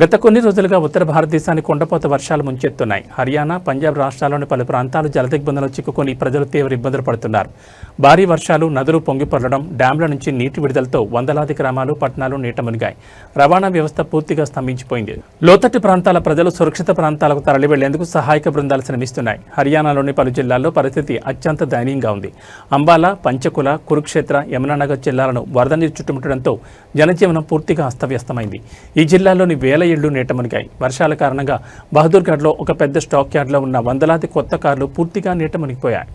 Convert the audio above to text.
గత కొన్ని రోజులుగా ఉత్తర భారతదేశాన్ని కొండపోత వర్షాలు ముంచెత్తున్నాయి. హర్యానా పంజాబ్ రాష్ట్రాల్లోని పలు ప్రాంతాలు జలదిగ్బంధంలో చిక్కుకొని ప్రజలు తీవ్ర ఇబ్బందులు పడుతున్నారు. భారీ వర్షాలు నదులు పొంగిపొరలడం డ్యాంల నుంచి నీటి విడుదలతో వందలాది గ్రామాలు పట్టణాలు నీట మునిగాయి. రవాణా వ్యవస్థ పూర్తిగా స్తంభించిపోయింది. లోతట్టు ప్రాంతాల ప్రజలు సురక్షిత ప్రాంతాలకు తరలి వెళ్ళేందుకు సహాయక బృందాలు శ్రమిస్తున్నాయి. హర్యానాలోని పలు జిల్లాల్లో పరిస్థితి అత్యంత దయనీయంగా ఉంది. అంబాలా పంచకుల కురుక్షేత్ర యమునానగర్ జిల్లాలను వరద నీరు చుట్టుముట్టడంతో జనజీవనం పూర్తిగా అస్తవ్యస్తమైంది. ఈ జిల్లాలోని వేల ఇళ్ళు నీట మునిగాయి. వర్షాల కారణంగా బహదూర్ఘడ్లో ఒక పెద్ద స్టాక్ యార్డ్లో ఉన్న వందలాది కొత్త కార్లు పూర్తిగా నీట మునిగిపోయాయి.